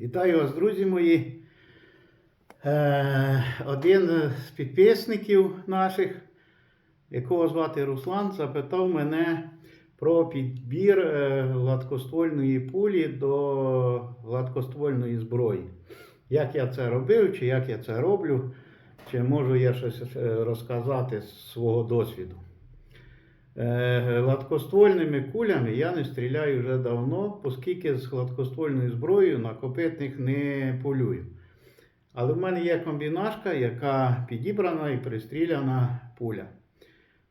Вітаю вас, друзі мої. Е, один з підписників наших, якого звати Руслан, запитав мене про підбір е, гладкоствольної пулі до гладкоствольної зброї. Як я це робив, чи як я це роблю, чи можу я щось е, розказати з свого досвіду. Е, Гладкоствольними кулями я не стріляю вже давно, оскільки з гладкоствольною зброєю на копитних не полюю. Але в мене є комбінашка, яка підібрана і пристріляна пуля.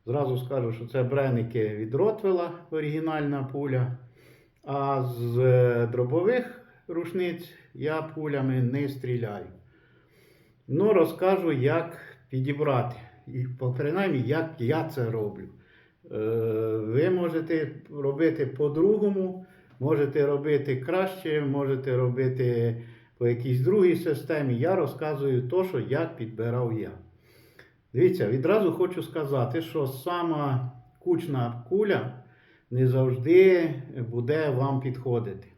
Зразу скажу, що це бреники від Ротвела, оригінальна пуля. А з е, дробових рушниць я пулями не стріляю. Ну, розкажу, як підібрати. І, принаймні, як я це роблю. Е, Ви можете робити по-другому, можете робити краще, можете робити по якійсь другій системі. Я розказую то, що як підбирав я. Дивіться, відразу хочу сказати, що сама кучна куля не завжди буде вам підходити.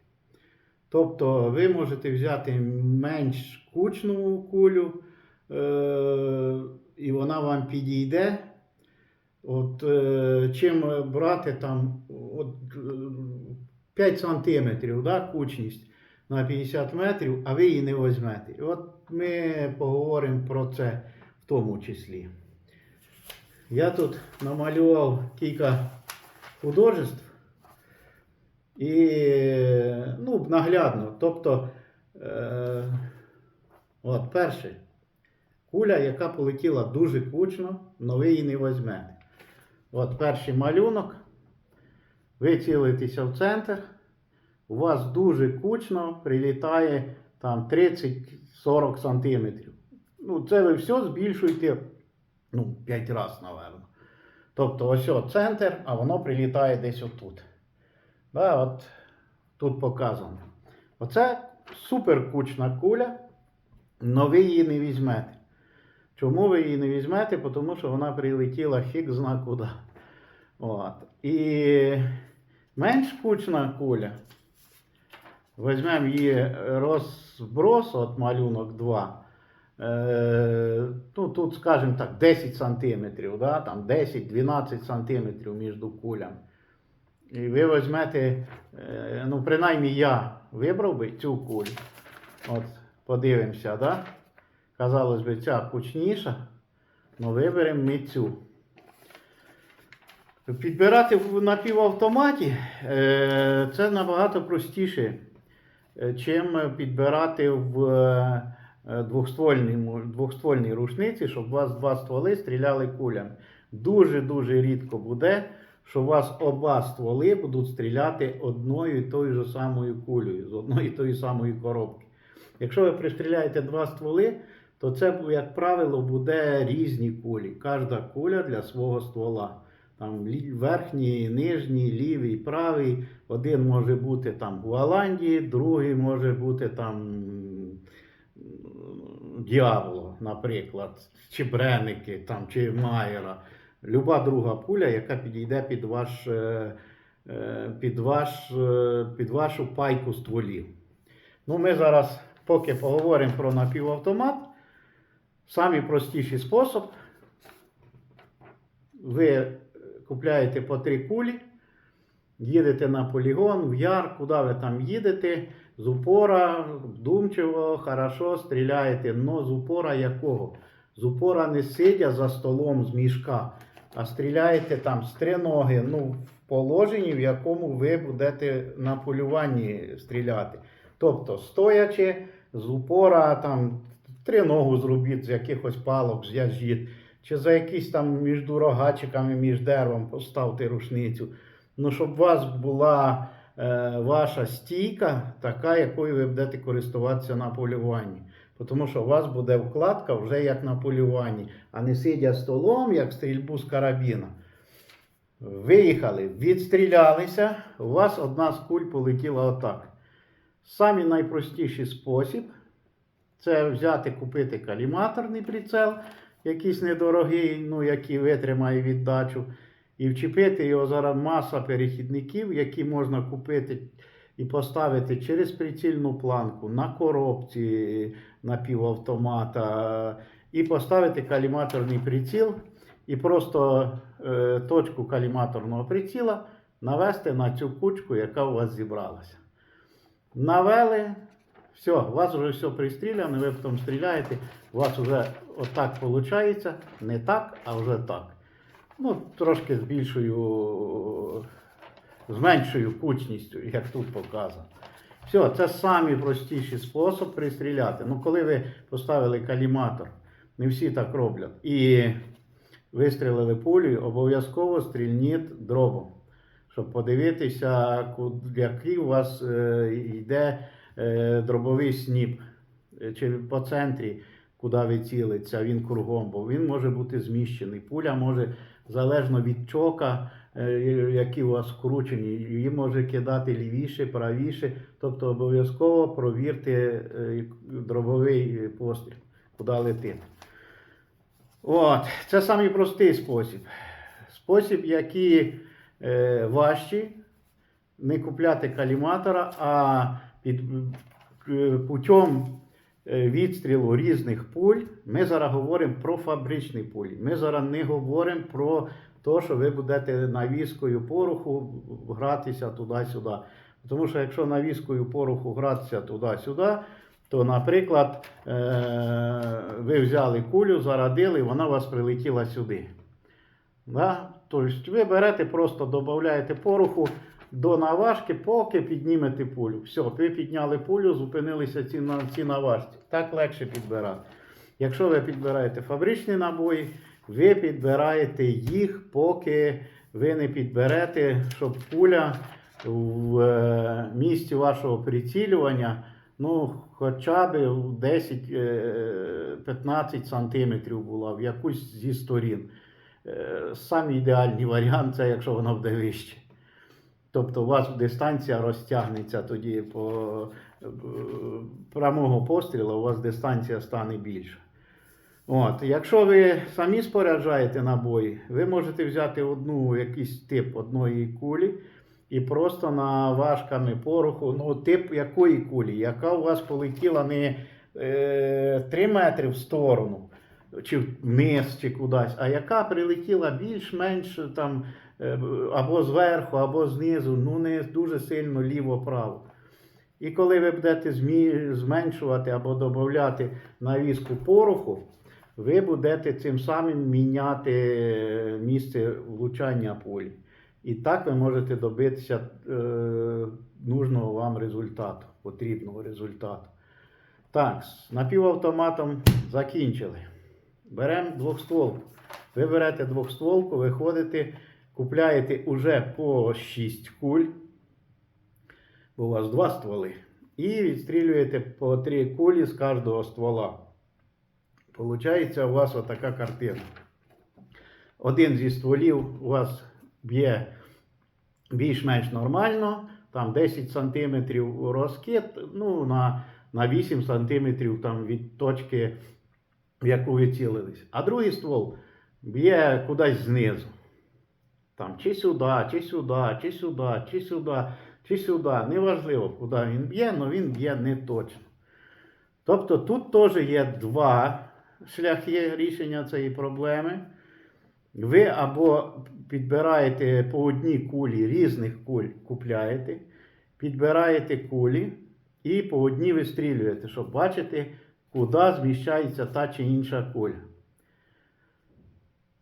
Тобто ви можете взяти менш кучну кулю, е- і вона вам підійде. От е, чим брати там от, е, 5 сантиметрів да, кучність на 50 метрів, а ви її не візьмете. От ми поговоримо про це в тому числі. Я тут намалював кілька художеств і ну, наглядно. Тобто, е, от перше, куля, яка полетіла дуже кучно, але ви її не візьмете. От перший малюнок. Ви цілитеся в центр. У вас дуже кучно прилітає там 30-40 сантиметрів. Ну, це ви все збільшуєте ну, 5 разів, напевно. Тобто ось о центр, а воно прилітає десь отут. Да, от тут показано. Оце суперкучна куля, але ви її не візьмете. Чому ви її не візьмете? Тому що вона прилетіла фіг зна куди. От. І менш кучна куля. Візьмемо її розброс, от малюнок 2. Е, ну, тут, скажімо так, 10 сантиметрів, да? там 10-12 сантиметрів між кулями. І ви візьмете, е, ну, принаймні я вибрав би цю кулю. От, подивимося, да? Казалось би, ця кучніша, але виберемо ми цю. Підбирати в напівавтоматі е, це набагато простіше, е, чим підбирати в е, двохствольній, двохствольній рушниці, щоб у вас два стволи стріляли кулями. Дуже-дуже рідко буде, що у вас оба стволи будуть стріляти одною і тою ж самою кулею, з одної і тої самої коробки. Якщо ви пристріляєте два стволи, то це, як правило, буде різні кулі. Кожна куля для свого ствола. Там верхній, нижній, лівий, правий. Один може бути там у Голландії, другий може бути там Діабло, наприклад, чи Бреники, там, чи Майера. Люба друга пуля, яка підійде під, ваш, е, е, під, ваш, е, під вашу пайку стволів. Ну, ми зараз, поки поговоримо про напівавтомат, самий простіший спосіб. Ви купляєте по три кулі, їдете на полігон, в яр, куди ви там їдете, з упора, вдумчиво, хорошо стріляєте. Но з упора якого? З упора не сидя за столом з мішка, а стріляєте там з триноги, ну, в положенні, в якому ви будете на полюванні стріляти. Тобто, стоячи з упора, там триногу зробіть з якихось палок, зв'яжіть, чи за якісь там між рогачиками, між деревом поставте рушницю. Ну, щоб у вас була е, ваша стійка, така, якою ви будете користуватися на полюванні. Тому що у вас буде вкладка вже як на полюванні, а не сидя столом, як стрільбу з карабіна. Виїхали, відстрілялися, у вас одна з куль полетіла отак. Самий найпростіший спосіб це взяти, купити каліматорний прицел, якийсь недорогий, ну, який витримає віддачу, і вчепити його зараз маса перехідників, які можна купити і поставити через прицільну планку на коробці напівавтомата, і поставити каліматорний приціл, і просто е, точку каліматорного приціла навести на цю кучку, яка у вас зібралася. Навели, все, у вас вже все пристріляно, ви потім стріляєте, у вас вже отак виходить, не так, а вже так. Ну, трошки з більшою, з меншою кучністю, як тут показано. Все, це самий простіший спосіб пристріляти. Ну, коли ви поставили каліматор, не всі так роблять, і вистрілили пулею, обов'язково стрільніть дробом, щоб подивитися, який у вас е, йде дробовий сніп, Е, чи по центрі, куди ви цілиться, він кругом, бо він може бути зміщений. Пуля може, залежно від чока, е, які у вас вкручені, її може кидати лівіше, правіше. Тобто обов'язково провірте е, дробовий постріл, куди летить. От, це самий простий спосіб. Спосіб, який е, важчий, не купляти каліматора, а під е, путем е, відстрілу різних пуль. Ми зараз говоримо про фабричні пулі. Ми зараз не говоримо про те, що ви будете навіскою пороху гратися туди-сюди. Тому що якщо навіскою пороху гратися туди-сюди, то, наприклад, е- ви взяли кулю, зарадили, вона у вас прилетіла сюди. Да? Тобто ви берете, просто додаєте пороху до наважки, поки піднімете пулю. Все, ви підняли пулю, зупинилися ці, на, ці наважці. Так легше підбирати. Якщо ви підбираєте фабричні набої, ви підбираєте їх, поки ви не підберете, щоб пуля в е, місці вашого прицілювання ну, хоча б 10-15 сантиметрів була в якусь зі сторін. Е, Самий ідеальний варіант це якщо вона буде вище. Тобто у вас дистанція розтягнеться тоді по е, прямого пострілу, у вас дистанція стане більша. От, якщо ви самі споряджаєте набої, ви можете взяти одну якийсь тип одної кулі і просто наважками пороху, ну, тип якої кулі, яка у вас полетіла не е, 3 метри в сторону, чи вниз, чи кудись, а яка прилетіла більш-менш там або зверху, або знизу, ну не дуже сильно ліво-право. І коли ви будете зменшувати або додати навіску пороху, ви будете цим самим міняти е, місце влучання пулі. І так ви можете добитися е, нужного вам результату, потрібного результату. Так, з напівавтоматом закінчили. Беремо двохстволку. Ви берете двохстволку, виходите, купляєте уже по 6 куль, бо у вас два стволи. І відстрілюєте по 3 кулі з кожного ствола. Получається у вас отака картина. Один зі стволів у вас б'є більш-менш нормально, там 10 см розкид, ну, на, на 8 см там, від точки, в яку ви цілились. А другий ствол б'є кудись знизу. Там, чи сюди, чи сюди, чи сюди, чи сюди, чи сюди. Неважливо, куди він б'є, але він б'є не точно. Тобто тут теж є два шляхи рішення цієї проблеми. Ви або підбираєте по одній кулі різних куль купляєте, підбираєте кулі і по одній вистрілюєте, щоб бачити, куди зміщається та чи інша куля.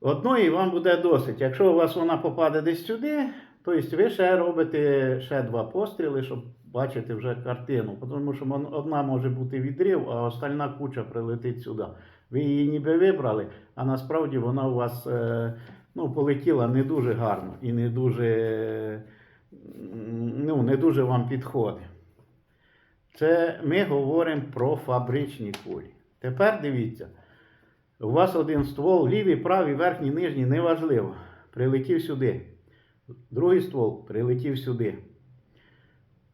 Одної вам буде досить. Якщо у вас вона попаде десь сюди, то ви ще робите ще два постріли, щоб бачити вже картину. Тому що одна може бути відрив, а остальна куча прилетить сюди. Ви її ніби вибрали, а насправді вона у вас е, ну, полетіла не дуже гарно і не дуже, ну, не дуже вам підходить. Це ми говоримо про фабричні кулі. Тепер дивіться, у вас один ствол, лівий, правий, верхній, нижній, неважливо. Прилетів сюди. Другий ствол прилетів сюди.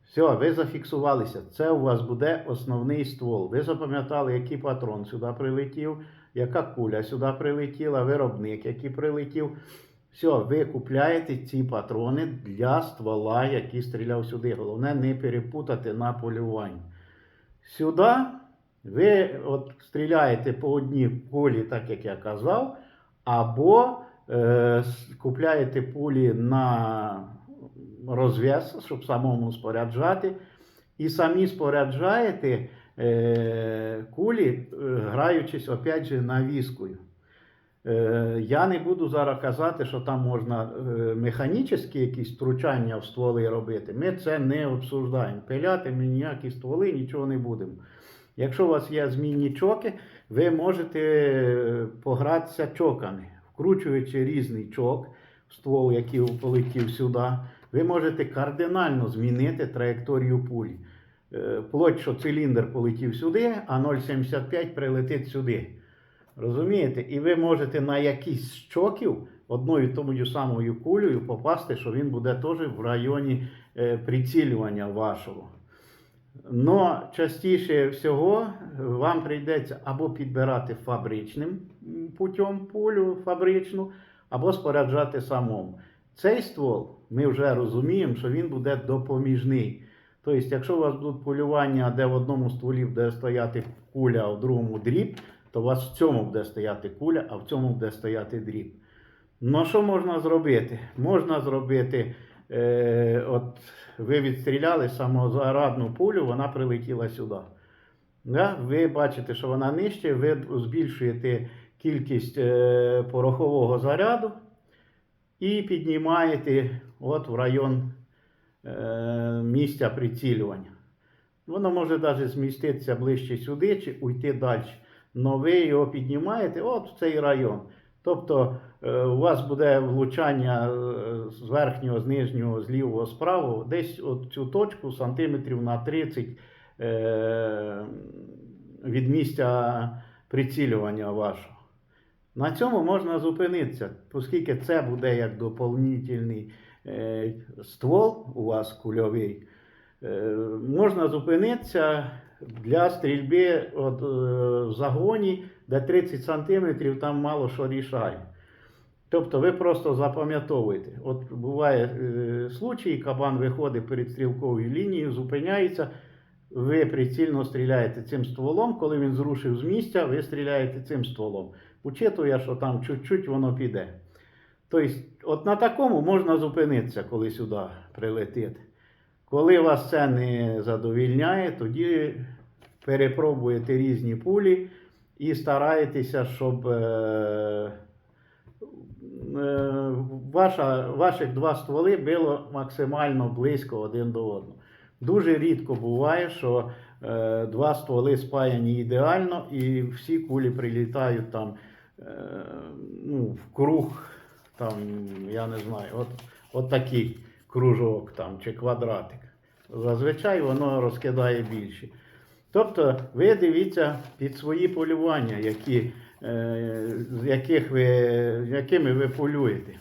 Все, ви зафіксувалися. Це у вас буде основний ствол. Ви запам'ятали, який патрон сюди прилетів, яка куля сюди прилетіла, виробник, який прилетів. Все, ви купляєте ці патрони для ствола, який стріляв сюди. Головне не перепутати на полюванні. Сюди ви от стріляєте по одній кулі, так як я казав, або е, купляєте пулі на розв'яз, щоб самому споряджати, і самі споряджаєте е, кулі, е, граючись опять же навіскою. Е, Я не буду зараз казати, що там можна е, механічні якісь втручання в стволи робити. Ми це не обсуждаємо. Пиляти ми ніякі стволи, нічого не будемо. Якщо у вас є змінні чоки, ви можете е, погратися чоками, вкручуючи різний чок ствол, який полетів сюди, ви можете кардинально змінити траєкторію пулі. Е, Плоть, що циліндр полетів сюди, а 0,75 прилетить сюди. Розумієте? І ви можете на якийсь з чоків одною тому самою кулею попасти, що він буде теж в районі е, прицілювання вашого. Но частіше всього вам прийдеться або підбирати фабричним путем пулю фабричну, або споряджати самому. Цей ствол ми вже розуміємо, що він буде допоміжний. Тобто, якщо у вас будуть полювання, де в одному стволі буде стояти куля, а в другому дріб, то у вас в цьому буде стояти куля, а в цьому буде стояти дріб. Ну, що можна зробити? Можна зробити, е, от ви відстріляли самозарадну пулю, вона прилетіла сюди. Да? Ви бачите, що вона нижче, ви збільшуєте кількість е, порохового заряду і піднімаєте от в район е, місця прицілювання. Воно може навіть зміститися ближче сюди чи уйти далі. Но ви його піднімаєте от в цей район. Тобто е, у вас буде влучання е, з верхнього, з нижнього, з лівого, з правого, десь от цю точку сантиметрів на 30 е, від місця прицілювання вашого. На цьому можна зупинитися, оскільки це буде як доповнительний ствол у вас кульовий. Можна зупинитися для стрільби от, в загоні, де 30 см там мало що рішає. Тобто ви просто запам'ятовуєте. От буває е, случай, кабан виходить перед стрілковою лінією, зупиняється, ви прицільно стріляєте цим стволом, коли він зрушив з місця, ви стріляєте цим стволом. Учитує, що там чуть-чуть воно піде. Тобто, от на такому можна зупинитися, коли сюди прилетить. Коли вас це не задовільняє, тоді перепробуєте різні пулі і стараєтеся, щоб е, е, ваша, ваших два стволи було максимально близько один до одного. Дуже рідко буває, що е, два стволи спаяні ідеально і всі кулі прилітають там е, ну, в круг, там, я не знаю, от, от такий кружок там, чи квадратик. Зазвичай воно розкидає більше. Тобто ви дивіться під свої полювання, які, е, з яких ви, якими ви полюєте.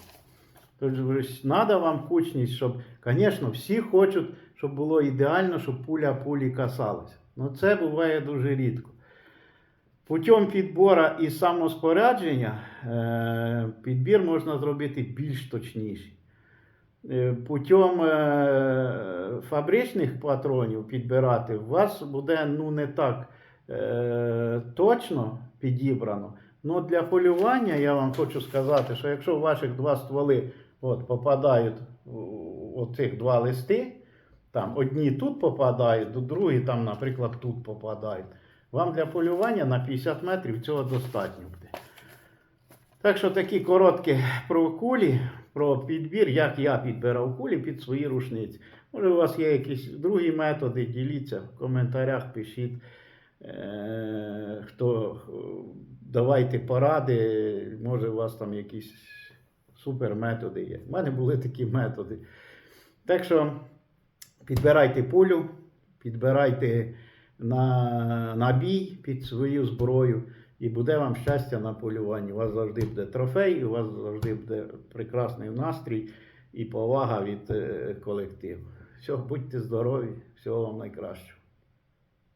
Тобто, треба вам кучність, щоб, звісно, всі хочуть, щоб було ідеально, щоб пуля пулі касалася. Ну це буває дуже рідко. Путем підбору і самоспорядження е, підбір можна зробити більш точніший. Е, Путем е, фабричних патронів підбирати, у вас буде ну, не так е, точно підібрано. Ну, для полювання я вам хочу сказати, що якщо ваших два стволи от, попадають оцих два листи, там одні тут попадають, другі там, наприклад, тут попадають. Вам для полювання на 50 метрів цього достатньо буде. Так що такі короткі про кулі, про підбір, як я підбирав кулі під свої рушниці. Може, у вас є якісь другі методи, діліться в коментарях, пишіть. Е, хто давайте поради, може, у вас там якісь супер методи є. У мене були такі методи. Так що підбирайте пулю, підбирайте на, на бій під свою зброю. І буде вам щастя на полюванні. У вас завжди буде трофей, у вас завжди буде прекрасний настрій і повага від е, колективу. Все, будьте здорові, всього вам найкращого.